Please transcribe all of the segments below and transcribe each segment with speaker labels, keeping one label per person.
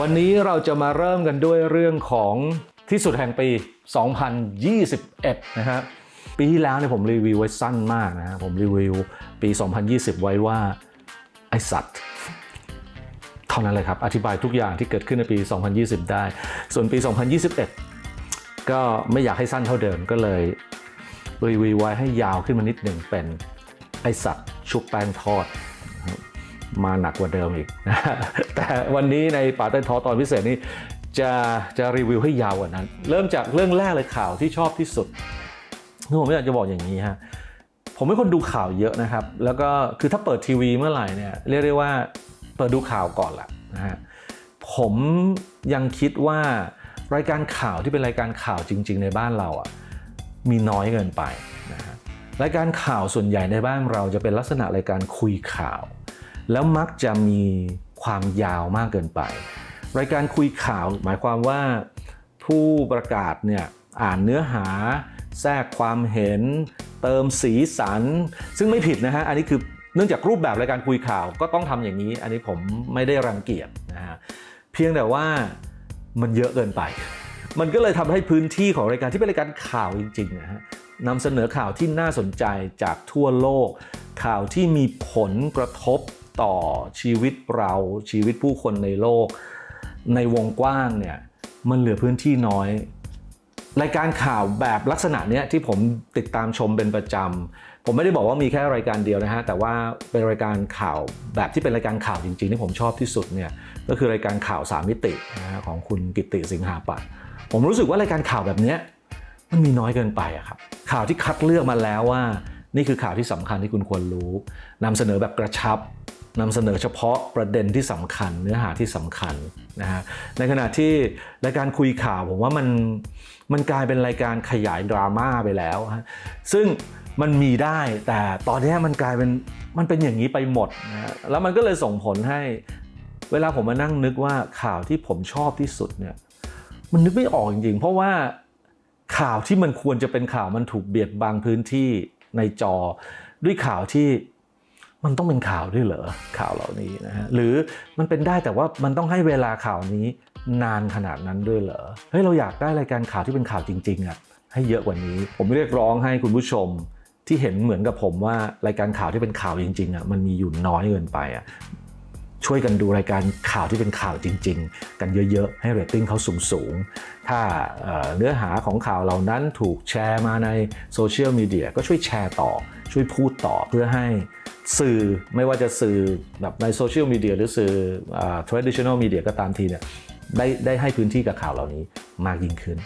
Speaker 1: วันนี้เราจะมาเริ่มกันด้วยเรื่องของที่สุดแห่งปี 2021 นะฮะ ปีที่แล้วเนี่ยผมรีวิวไว้สั้นมากนะฮะ ผมรีวิวปี 2020 ไว้ว่า ไอสัตว์ เท่านั้นเลยครับ อธิบายทุกอย่างที่เกิดขึ้นในปี 2020 ได้ ส่วนปี 2021 ก็ไม่อยากให้สั้นเท่าเดิมก็เลยรีวิวไว้ให้ยาวขึ้นมานิดหนึ่งเป็นไอสัตว์ชุบแป้งทอด มาหนักกว่าเดิมอีกนะฮะแต่วันนี้ในป่าเต้นทอตอนพิเศษนี้จะจะรีวิวให้ยาวกว่านั้น เริ่มจากเรื่องแรกเลยข่าวที่ชอบที่สุดคือผมอยากจะบอกอย่างนี้ฮะผมเป็นคนดูข่าวเยอะนะครับ แล้วก็คือถ้าเปิดทีวีเมื่อไหร่เนี่ยเรียกได้ว่าเปิดดูข่าวก่อนแหละนะฮะผมยังคิดว่ารายการข่าวที่เป็นรายการข่าวจริง ๆ ในบ้านเราอะมีน้อยเกินไปนะฮะรายการข่าวส่วนใหญ่ในบ้านเราจะเป็นลักษณะรายการคุยข่าว แล้วมักจะมีความยาวมากเกินไป รายการคุยข่าวหมายความว่าผู้ประกาศเนี่ยอ่านเนื้อหา แทรกความเห็น เติมสีสัน ซึ่งไม่ผิดนะฮะ อันนี้คือเนื่องจากรูปแบบรายการคุยข่าวก็ต้องทำอย่างนี้ อันนี้ผมไม่ได้รังเกียจนะฮะเพียงแต่ว่ามันเยอะเกินไป มันก็เลยทำให้พื้นที่ของรายการที่เป็นรายการข่าวจริงๆนะฮะนำเสนอข่าวที่น่าสนใจจากทั่วโลก ข่าวที่มีผลกระทบ ต่อชีวิตเราชีวิตผู้คนในโลก ในวงกว้างเนี่ยมันเหลือพื้นที่น้อย รายการข่าวแบบลักษณะเนี้ยที่ผมติดตามชมเป็นประจำ ผมไม่ได้บอกว่ามีแค่รายการเดียวนะฮะ แต่ว่าเป็นรายการข่าวแบบที่เป็นรายการข่าวจริงๆ ที่ผมชอบที่สุดเนี่ยก็คือรายการข่าวสามมิตินะฮะของคุณกิตติสิงหาปัตย์ผมรู้สึกว่ารายการข่าวแบบเนี้ยมันมีน้อยเกินไปอะครับข่าวที่คัดเลือกมาแล้วว่า นี่คือข่าวที่สำคัญที่คุณควรรู้นำเสนอแบบกระชับ นำเสนอเฉพาะประเด็นที่สำคัญเนื้อหาที่สำคัญนะฮะในขณะที่รายการคุยข่าวผมว่ามันมันกลายเป็นรายการขยายดราม่าไปแล้วฮะซึ่งมันมีได้แต่ตอนนี้มันกลายเป็นมันเป็นอย่างนี้ไปหมดนะฮะแล้วมันก็เลยส่งผลให้เวลาผมมานั่งนึกว่าข่าวที่ผมชอบที่สุดเนี่ยมันนึกไม่ออกจริงๆ เพราะว่าข่าวที่มันควรจะเป็นข่าวมันถูกเบียดบังพื้นที่ในจอด้วยข่าวที่ มันต้องเป็นข่าวด้วยเหรอข่าวเหล่านี้นะฮะหรือมันเป็นได้แต่ว่ามันต้องให้เวลาข่าวนี้นานขนาดนั้นด้วยเหรอเฮ้ยเราอยากได้รายการข่าวที่เป็นข่าวจริงๆอะให้เยอะกว่านี้ ผมเรียกร้องให้คุณผู้ชมที่เห็นเหมือนกับผมว่ารายการข่าวที่เป็นข่าวจริงๆอะมันมีอยู่น้อยเกินไปอะ ช่วยกันดูรายการข่าวที่เป็นข่าวจริง ๆ กันเยอะ ๆ ให้เรตติ้งเขาสูง ๆ ถ้าเนื้อหาของข่าวเหล่านั้นถูกแชร์มาในโซเชียลมีเดียก็ช่วยแชร์ต่อ ช่วยพูดต่อเพื่อให้สื่อไม่ว่าจะสื่อแบบในโซเชียลมีเดียหรือสื่อเอ่อ traditional media ก็ตามทีเนี่ยได้ได้ให้พื้นที่กับข่าวเหล่านี้มากยิ่งขึ้น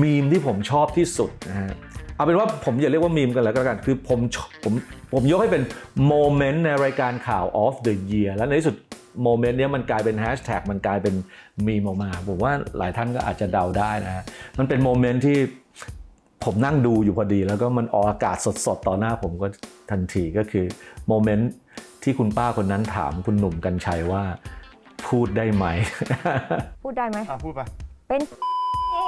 Speaker 1: มีมที่ผมชอบที่สุดนะฮะ เอาเป็นว่าผมอย่าเรียกว่ามีมกันแล้วก็แล้วกัน คือผมชอบผมผมยกให้เป็นโมเมนต์ในรายการข่าว of the year แล้วในที่สุดโมเมนต์เนี้ยมันกลายเป็นแฮชแท็กมันกลายเป็นมีมออกมา ผมว่าหลายท่านก็อาจจะเดาได้นะฮะมันเป็นโมเมนต์ที่ผมนั่งดูอยู่พอดี แล้วก็มันออกอากาศสดๆ ต่อหน้าผมก็ทันทีก็คือโมเมนต์ที่คุณป้าคนนั้นถามคุณหนุ่มกัญชัยว่าพูดได้ไหม
Speaker 2: พูดได้ไหม
Speaker 3: อะพูดไป
Speaker 2: เป็น
Speaker 3: โอ้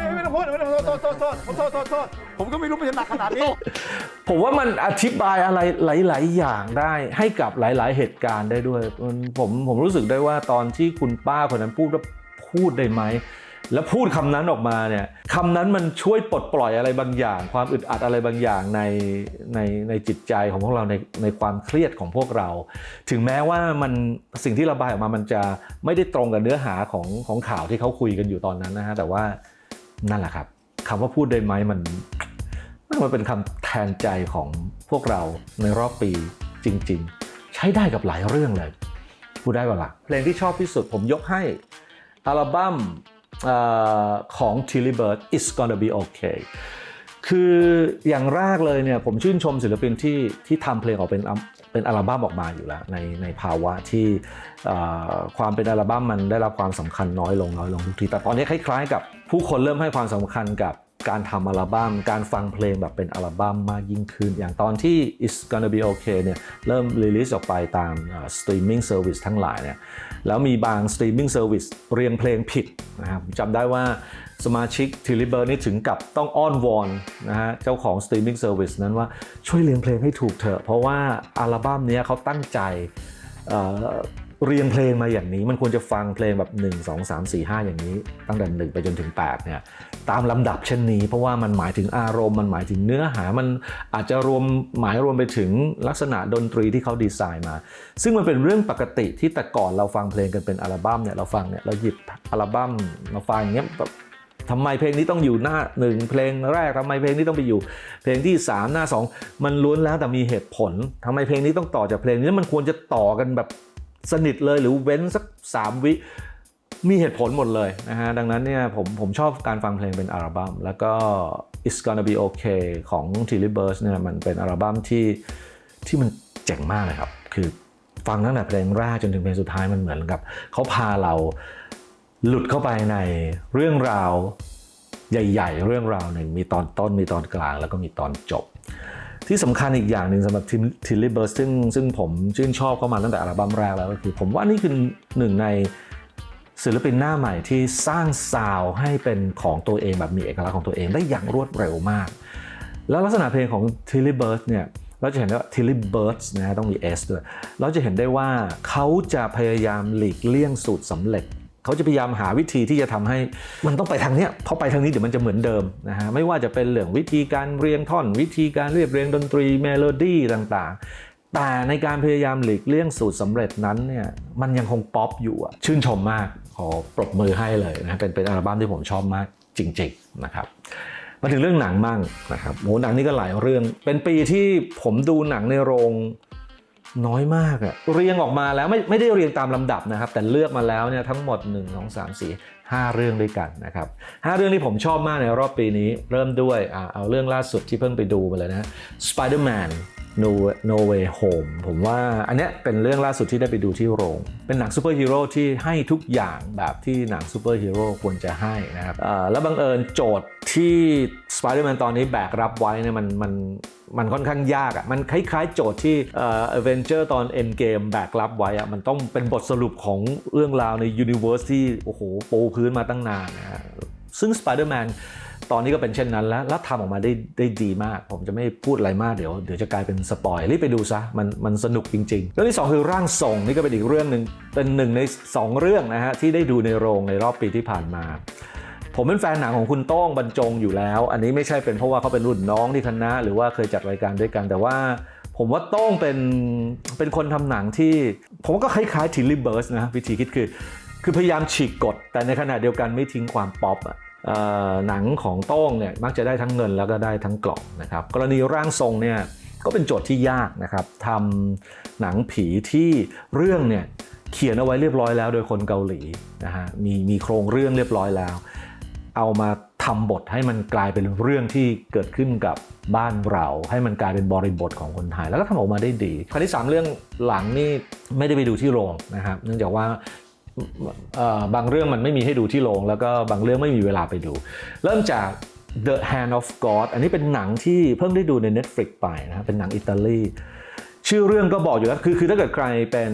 Speaker 3: ยไม่ต้องพูดไม่ต้องพูดโทษโทษโทษโทษโทษโทษ ผมก็ไม่รู้มันจะหนักขนาดนี้
Speaker 1: ผมว่ามันอธิบายอะไรหลาย ๆ อย่างได้ให้กับหลาย ๆ เหตุการณ์ได้ด้วยมันผมผมรู้สึกได้ว่าตอนที่คุณป้าคนนั้นพูดว่าพูดได้ไหมแล้วพูดคำนั้นออกมาเนี่ยคำนั้นมันช่วยปลดปล่อยอะไรบางอย่าง ความอึดอัดอะไรบางอย่างในในในจิตใจของพวกเราในในความเครียดของพวกเรา ถึงแม้ว่ามันสิ่งที่ระบายออกมามันจะไม่ได้ตรงกับเนื้อหาของของข่าวที่เขาคุยกันอยู่ตอนนั้นนะฮะแต่ว่านั่นแหละครับ คำว่าพูดได้ไหมมันมันเป็นคำแทนใจของพวกเราในรอบปีจริง ๆ ใช้ได้กับหลายเรื่องเลย พูดได้ป่ะล่ะเพลงที่ชอบที่สุดผมยกให้อัลบั้มเอ่อของ Tilly Bird It's Gonna Be Okay คืออย่างแรกเลยเนี่ยผมชื่นชมศิลปินที่ที่ทำเพลงออกเป็น เป็นอัลบั้มออกมาอยู่แล้วในในภาวะที่ความเป็นอัลบั้มมันได้รับความสำคัญน้อยลงน้อยลงทุกที แต่ตอนนี้คล้ายๆ กับผู้คนเริ่มให้ความสำคัญกับการทำอัลบั้ม การฟังเพลงแบบเป็นอัลบั้มมากยิ่งขึ้น อย่างตอนที่ It's Gonna Be Okay เนี่ยเริ่มรีลิสออกไปตามสตรีมมิ่งเซอร์วิสทั้งหลายเนี่ยแล้วมีบางสตรีมมิ่งเซอร์วิสเรียงเพลงผิดนะครับจำได้ว่า สมาชิกทิลิเบอร์นี่ถึงกับต้องอ้อนวอนนะฮะเจ้าของสตรีมมิ่งเซอร์วิสนั้นว่าช่วยเรียงเพลงให้ถูกเถอะ เพราะว่าอัลบั้มนี้เขาตั้งใจเรียงเพลงมาอย่างนี้มันควรจะฟังเพลงแบบ 1 2 3 4 5 อย่างนี้ ตั้งแต่ 1 ไปจนถึง8เนี่ยตามลำดับเช่นนี้เพราะว่ามันหมายถึงอารมณ์มันหมายถึงเนื้อหามันอาจจะรวมหมายรวมไปถึงลักษณะดนตรีที่เขาดีไซน์มา ซึ่งมันเป็นเรื่องปกติที่แต่ก่อนเราฟังเพลงกันเป็นอัลบั้มเนี่ยเราฟังเนี่ยเราหยิบอัลบั้มมาฟังอย่างเงี้ยแบบ ทำไมเพลงนี้ต้องอยู่หน้าหนึ่งเพลงแรกทำไมเพลงนี้ต้องไปอยู่ เพลงที่ 3 หน้า 2 มันล้วนแล้วแต่มีเหตุผลทำไมเพลงนี้ต้องต่อจากเพลงนี้แล้วมันควรจะต่อกันแบบสนิทเลยหรือเว้นสัก 3 วิมีเหตุผลหมดเลยนะฮะดังนั้นเนี่ยผมผมชอบการฟังเพลงเป็นอัลบั้มแล้วก็ It's Gonna Be Okay ของ t i l l y b u r s เนี่ยมันเป็นอัลบั้มที่ที่มันเจ๋งมากเลยครับ คือฟังตั้งแต่เพลงแรกจนถึงเพลงสุดท้ายมันเหมือนกับเขาพาเรา หลุดเข้าไปในเรื่องราวใหญ่ ๆ เรื่องราวหนึ่งมีตอนต้นมีตอนกลาง แล้วก็มีตอนจบ ที่สำคัญอีกอย่างหนึ่งสำหรับทิลลี่เบิร์สซึ่งซึ่งผมชื่นชอบเข้ามาตั้งแต่อัลบั้มแรกแล้วก็คือ ผมว่านี่คือหนึ่งในศิลปินหน้าใหม่ที่สร้างซาวด์ให้เป็นของตัวเองแบบมีเอกลักษณ์ของตัวเองได้อย่างรวดเร็วมาก แล้วลักษณะเพลงของ Tilly Birds เนี่ยเราจะเห็นได้ว่า Tilly Birds นะฮะต้องมี S ด้วย เราจะเห็นได้ว่าเขาจะพยายามหลีกเลี่ยงสูตรสำเร็จ เขาจะพยายามหาวิธีที่จะทำให้มันต้องไปทางเนี้ยเพราะไปทางนี้เดี๋ยวมันจะเหมือนเดิมนะฮะไม่ว่าจะเป็นเรื่องวิธีการเรียงท่อน วิธีการเรียบเรียงดนตรีเมโลดี้ต่างๆ แต่ในการพยายามหลีกเลี่ยงสูตรสำเร็จนั้นเนี่ยมันยังคงป๊อปอยู่อะชื่นชมมากขอปรบมือให้เลยนะเป็นเป็นอัลบั้มที่ผมชอบมากจริงๆนะครับมาถึงเรื่องหนังมั่งนะครับโหหนังนี่ก็หลายเรื่องเป็นปีที่ผมดูหนังในโรง น้อยมากอะเรียงออกมาแล้วไม่ไม่ได้เรียงตามลำดับนะครับ แต่เลือกมาแล้วเนี่ยทั้งหมด 1 2 3 4 5 เรื่องด้วยกันนะครับ5เรื่องที่ผมชอบมากในรอบปีนี้ เริ่มด้วยอ่าเอาเรื่องล่าสุดที่เพิ่งไปดูมาเลยนะ Spider-Man No No Way Home ผมว่าอันเนี้ยเป็นเรื่องล่าสุดที่ได้ไปดูที่โรง เป็นหนังซูเปอร์ฮีโร่ที่ให้ทุกอย่างแบบที่หนังซูเปอร์ฮีโร่ควรจะให้นะครับแล้วบังเอิญโจทย์ที่ Spider-Man ตอนนี้แบกรับไว้เนี่ยมันมันมันค่อนข้างยากอะ่ะ มันคล้ายๆโจทย์ที่เอ่อ Avenger ตอน Endgame แบกรับไว้อะ่ะ มันต้องเป็นบทสรุปของเรื่องราวใน Universe ที่ โอ้โห ปูพื้นมาตั้งนานนะฮะซึ่ง Spider-Man ตอนนี้ก็เป็นเช่นนั้นแล้วแล้วทำออกมาได้ได้ดีมาก ผมจะไม่พูดอะไรมากเดี๋ยวเดี๋ยวจะกลายเป็นสปอยรีบไปดูซะมันมันสนุกจริงๆ เรื่องที่ 2 คือร่างทรงนี่ก็เป็นอีกเรื่องหนึ่งเป็นหนึ่งใน 2 เรื่องนะฮะที่ได้ดูในโรงในรอบปีที่ผ่านมา ผมเป็นแฟนหนังของคุณโต้งบรรจงอยู่แล้ว อันนี้ไม่ใช่เป็นเพราะว่าเขาเป็นรุ่นน้องที่คณะ หรือว่าเคยจัดรายการด้วยกันแต่ว่าผมว่าโต้งเป็นเป็นคนทำหนังที่ ผมก็คล้ายๆทิลลี่เบิร์สนะวิธีคิดคือ คือพยายามฉีกกฎแต่ในขณะเดียวกันไม่ทิ้งความป๊อปอะ หนังของโต้งเนี่ยมักจะได้ทั้งเงินแล้วก็ได้ทั้งกล่องนะครับกรณีร่างทรงเนี่ยก็เป็นโจทย์ที่ยากนะครับทำหนังผีที่เรื่องเนี่ยเขียนเอาไว้เรียบร้อยแล้วโดยคนเกาหลีนะฮะมีมีโครงเรื่องเรียบร้อยแล้ว เอามาทำบทให้มันกลายเป็นเรื่องที่เกิดขึ้นกับบ้านเรา ให้มันกลายเป็นบริบทของคนไทย แล้วก็ทำออกมาได้ดีคราวที่สามเรื่องหลังนี่ไม่ได้ไปดูที่โรงนะครับเนื่องจากว่า บางเรื่องมันไม่มีให้ดูที่โรงแล้วก็บางเรื่องไม่มีเวลาไปดู เริ่มจาก The Hand of God อันนี้เป็นหนังที่เพิ่งได้ดูใน Netflix ไปนะครับเป็นหนังอิตาลีชื่อเรื่องก็บอกอยู่แล้วคือคือถ้าเกิดใครเป็น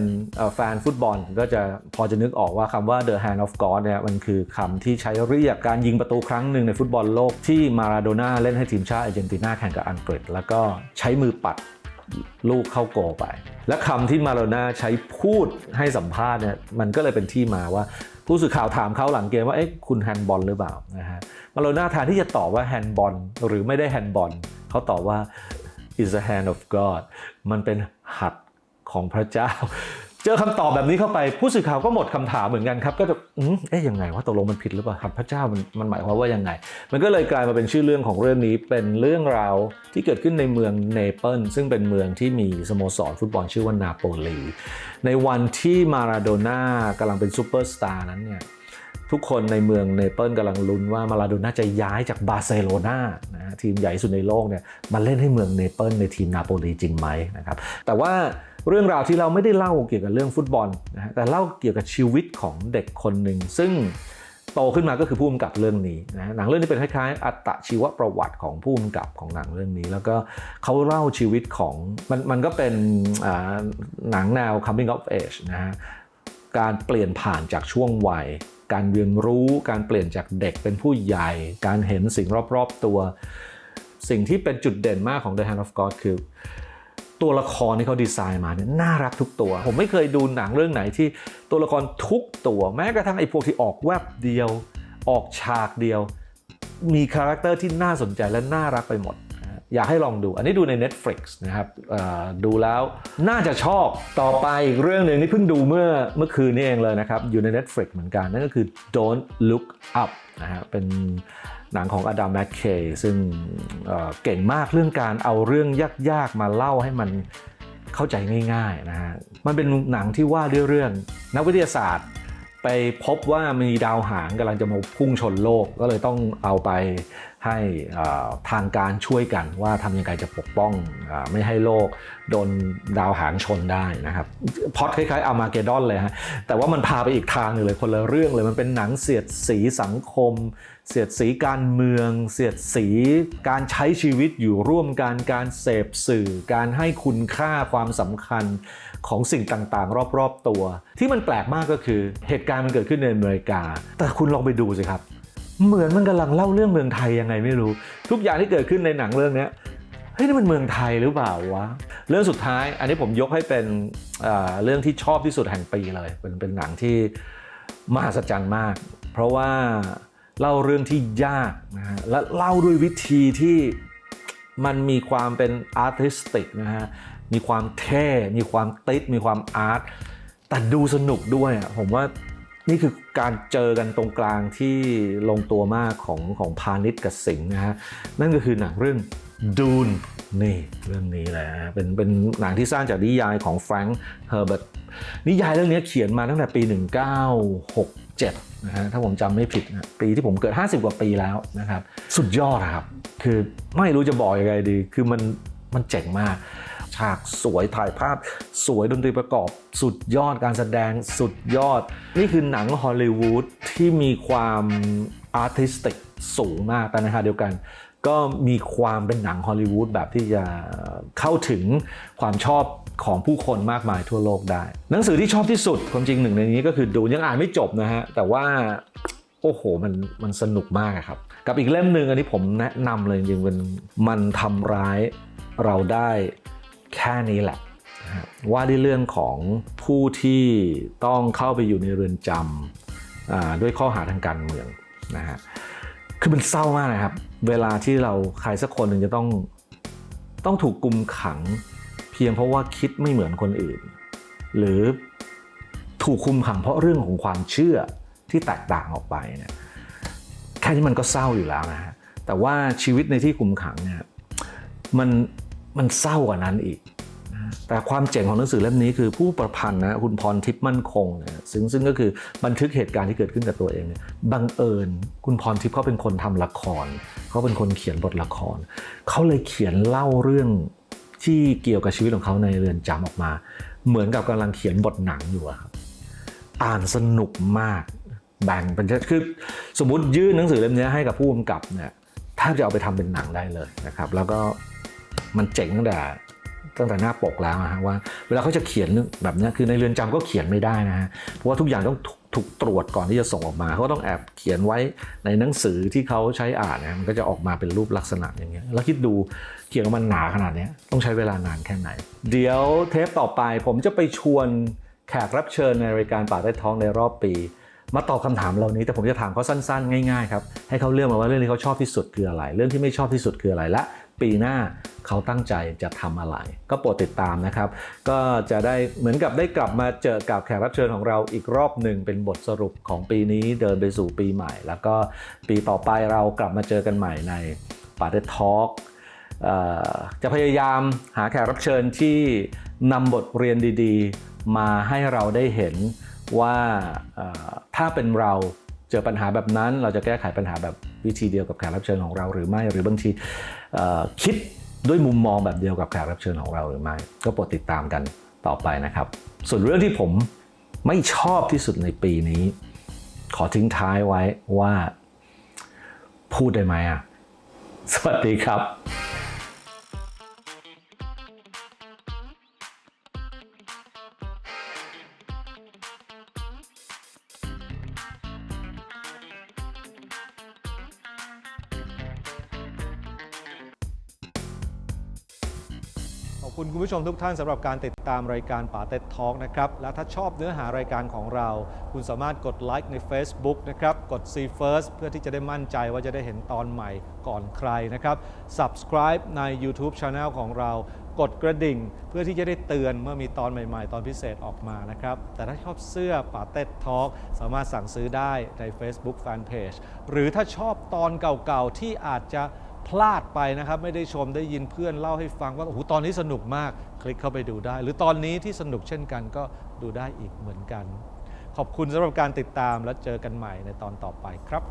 Speaker 1: แฟนฟุตบอลก็จะพอจะนึกออกว่าคำว่า The Hand of God เนี่ยมันคือคำที่ใช้เรียกการยิงประตูครั้งหนึ่งในฟุตบอลโลกที่มาราโดน่าเล่นให้ทีมชาติอาร์เจนตินาแข่งกับอังกฤษ แล้วก็ใช้มือปัด ลูกเข้าโกไป และคำที่มาโลน่าใช้พูดให้สัมภาษณ์เนี่ยมันก็เลยเป็นที่มาว่า ผู้สื่อข่าวถามเขาหลังเกมว่าเอ๊ะคุณแฮนด์บอลหรือเปล่านะฮะมาโลน่าแทนที่จะตอบว่าแฮนด์บอลหรือไม่ได้แฮนด์บอลเขาตอบว่า is a hand of God มันเป็นหัตถ์ของพระเจ้า เจอคำตอบแบบนี้เข้าไปผู้สื่อข่าวก็หมดคำถามเหมือนกันครับ ก็จะอืมเอ๊ะยังไงว่าตกลงมันผิดหรือเปล่าหัตถ์พระเจ้ามันมันหมายความว่ายังไง มันก็เลยกลายมาเป็นชื่อเรื่องของเรื่องนี้เป็นเรื่องราวที่เกิดขึ้นในเมืองเนเปิลซึ่งเป็นเมืองที่มีสโมสรฟุตบอลชื่อว่านาโปลีในวันที่มาราโดน่ากำลังเป็นซูเปอร์สตาร์นั้นเนี่ยทุกคนในเมืองเนเปิลกำลังลุ้นว่ามาราโดน่าจะย้ายจากบาร์เซโลนานะทีมใหญ่สุดในโลกเนี่ยมาเล่นให้เมืองเนเปิลในทีมนาโปลีจริงไหมนะครับแต่ว่า เรื่องราวที่เราไม่ได้เล่าเกี่ยวกับเรื่องฟุตบอลนะฮะแต่เล่าเกี่ยวกับชีวิตของเด็กคนหนึ่งซึ่งโตขึ้นมาก็คือผู้กำกับเรื่องนี้นะหนังเรื่องนี้เป็นคล้ายๆอัตชีวประวัติของผู้กำกับของหนังเรื่องนี้ แล้วก็เขาเล่าชีวิตของมันมันก็เป็นหนังแนว coming of age นะฮะการเปลี่ยนผ่านจากช่วงวัย การเรียนรู้การเปลี่ยนจากเด็กเป็นผู้ใหญ่ การเห็นสิ่งรอบๆตัว สิ่งที่เป็นจุดเด่นมากของ The Hand of God คือ ตัวละครที่เขาดีไซน์มาเนี่ยน่ารักทุกตัว ผมไม่เคยดูหนังเรื่องไหนที่ตัวละครทุกตัวแม้กระทั่งไอ้พวกที่ออกแวบเดียว ออกฉากเดียว มีคาแรคเตอร์ที่น่าสนใจและน่ารักไปหมด อยากให้ลองดู อันนี้ดูใน Netflix นะครับดูแล้วน่าจะชอบต่อไปอีกเรื่องหนึ่งที่เพิ่งดูเมื่อเมื่อคืนนี้เองเลยนะครับ อยู่ใน Netflix เหมือนกัน นั่นก็คือ Don't Look Up นะฮะเป็นหนังของอดัมแมคเคย์ซึ่งเเก่งมากเรื่องการเอาเรื่องยากๆ มาเล่าให้มันเข้าใจง่ายๆนะฮะมันเป็นหนังที่ว่าด้วยเรื่องนักวิทยาศาสตร์ ไปพบว่ามีดาวหางกำลังจะมาพุ่งชนโลกก็เลยต้องเอาไป ให้ทางการช่วยกันว่าทำยังไงจะปกป้องอไม่ให้โลกโดนดาวหางชนได้นะครับพอดคล้ายๆอามาเกดอนเลยฮะแต่ว่ามันพาไปอีกทางหนึงเลยคนละเรื่องเลยมันเป็นหนังเสียดสีสังคม เสียดสีการเมือง เสียดสีการใช้ชีวิตอยู่ร่วมกันการเสพสื่อ การให้คุณค่าความสำคัญของสิ่งต่างๆ รอบๆตัว ที่มันแปลกมากก็คือเหตุการณ์มันเกิดขึ้นในอเมริกา แต่คุณลองไปดูสิครับ เหมือนมันกำลังเล่าเรื่องเมืองไทยยังไงไม่รู้ ทุกอย่างที่เกิดขึ้นในหนังเรื่องนี้เฮ้ยนี่มันเมืองไทยหรือเปล่าวะเรื่องสุดท้าย อันนี้ผมยกให้เป็นเรื่องที่ชอบที่สุดแห่งปีเลยเป็นเป็นหนังที่มหัศจรรย์มาก เพราะว่าเล่าเรื่องที่ยากนะฮะและเล่าด้วยวิธีที่มันมีความเป็นอาร์ติสติกนะฮะมีความเท่ มีความติดมีความอาร์ตแต่ดูสนุกด้วยอะผมว่า นี่คือการเจอกันตรงกลางที่ลงตัวมากของของพาณิชย์กับสิงห์นะฮะนั่นก็คือหนังเรื่องดูนนี่เรื่องนี้แหละฮะเป็นเป็นหนังที่สร้างจากนิยายของแฟรงค์เฮอร์เบิร์ตนิยายเรื่องนี้เขียนมาตั้งแต่ปี 1967นะฮะถ้าผมจำไม่ผิดนะปีที่ผมเกิด 50 กว่าปีแล้วนะครับ สุดยอดอะครับ คือไม่รู้จะบอกยังไงดี คือมันมันเจ๋งมาก ฉากสวยถ่ายภาพ สวยดนตรีประกอบ สุดยอดการแสดงสุดยอด นี่คือหนังฮอลลีวูดที่มีความอาร์ติสติกสูงมากแต่ในขณะเดียวกันก็มีความเป็นหนังฮอลลีวูดแบบที่จะเข้าถึงความชอบของผู้คนมากมายทั่วโลกได้ หนังสือที่ชอบที่สุดความจริงหนึ่งในนี้ก็คือดูยังอ่านไม่จบนะฮะ แต่ว่า โอ้โหมันมันสนุกมากครับ กับอีกเล่มหนึ่งอันนี้ผมแนะนำเลยจริงๆมันมันทำร้ายเราได้ แค่นี้แหละ ว่าด้วยเรื่องของผู้ที่ต้องเข้าไปอยู่ในเรือนจำด้วยข้อหาทางการเมืองนะฮะคือมันเศร้ามากนะครับ เวลาที่เราใครสักคนหนึ่งจะต้องต้องถูกกุมขัง เพียงเพราะว่าคิดไม่เหมือนคนอื่น หรือถูกคุมขังเพราะเรื่องของความเชื่อที่แตกต่างออกไปเนี่ยแค่นี้มันก็เศร้าอยู่แล้วนะฮะแต่ว่าชีวิตในที่คุมขังเนี่ยมัน มันเศร้ากว่านั้นอีก แต่ความเจ๋งของหนังสือเล่มนี้คือผู้ประพันธ์นะคุณพรทิพย์มั่นคงเนี่ยซึ่งซึ่งก็คือบันทึกเหตุการณ์ที่เกิดขึ้นกับตัวเองเนี่ยบังเอิญคุณพรทิพย์เขาเป็นคนทำละครเขาเป็นคนเขียนบทละครเขาเลยเขียนเล่าเรื่องที่เกี่ยวกับชีวิตของเขาในเรือนจำออกมา เหมือนกับกำลังเขียนบทหนังอยู่ครับอ่านสนุกมากแบ่งเป็นคือสมมติยื่นหนังสือเล่มนี้ให้กับผู้กำกับเนี่ยแทบจะเอาไปทำเป็นหนังได้เลยนะครับ แล้วก็ มันเจ๋งตั้งแต่ตั้งแต่หน้าปกแล้วนะฮะว่าเวลาเขาจะเขียนแบบนี้คือในเรือนจำก็เขียนไม่ได้นะฮะเพราะว่าทุกอย่างต้องถูกตรวจก่อนที่จะส่งออกมาเขาต้องแอบเขียนไว้ในหนังสือที่เขาใช้อ่านนะมันก็จะออกมาเป็นรูปลักษณะอย่างเงี้ยแล้วคิดดูเขียนออกมาหนาขนาดนี้ต้องใช้เวลานานแค่ไหน เดี๋ยวเทปต่อไปผมจะไปชวนแขกรับเชิญในรายการป่าได้ท้องในรอบปี มาตอบคำถามเหล่านี้แต่ผมจะถามเขาสั้นๆ ง่ายๆครับให้เขาเลือกมาว่าเรื่องที่เขาชอบที่สุดคืออะไร เรื่องที่ไม่ชอบที่สุดคืออะไรและ ปีหน้าเขาตั้งใจจะทำอะไร ก็โปรดติดตามนะครับ ก็จะได้เหมือนกับได้กลับมาเจอกับแขกรับเชิญของเราอีกรอบหนึ่งเป็นบทสรุปของปีนี้เดินไปสู่ปีใหม่ แล้วก็ปีต่อไปเรากลับมาเจอกันใหม่ในป่าได้ทอล์กจะพยายามหาแขกรับเชิญที่นำบทเรียนดีๆ มาให้เราได้เห็นว่าถ้าเป็นเรา เจอปัญหาแบบนั้น เราจะแก้ไขปัญหาแบบวิธีเดียวกับแขกรับเชิญของเราหรือไม่ หรือบางทีคิดด้วยมุมมองแบบเดียวกับแขกรับเชิญของเราหรือไม่ ก็โปรดติดตามกันต่อไปนะครับ ส่วนเรื่องที่ผมไม่ชอบที่สุดในปีนี้ ขอทิ้งท้ายไว้ว่า พูดได้ไหมอะ สวัสดีครับ อบคุณคุณผู้ชมทุกท่านสำหรับการติดตามรายการป่าเต็ดทอกนะครับ และถ้าชอบเนื้อหารายการของเรา คุณสามารถกดไลค์ใน Facebook นะครับ กด See First เพื่อที่จะได้มั่นใจว่าจะได้เห็นตอนใหม่ก่อนใครนะครับ Subscribe ใน YouTube Channel ของเรา กดกระดิ่ง เพื่อที่จะได้เตือนเมื่อมีตอนใหม่ๆ ตอนพิเศษออกมานะครับ แต่ถ้าชอบเสื้อป่าเต็ดทอกสามารถสั่งซื้อได้ใน Facebook Fanpage หรือถ้าชอบตอนเก่าๆที่อาจจะ พลาดไปนะครับ ไม่ได้ชมได้ยินเพื่อนเล่าให้ฟังว่าโอ้โหตอนนี้สนุกมากคลิกเข้าไปดูได้ หรือตอนนี้ที่สนุกเช่นกันก็ดูได้อีกเหมือนกัน ขอบคุณสำหรับการติดตามและเจอกันใหม่ในตอนต่อไปครับ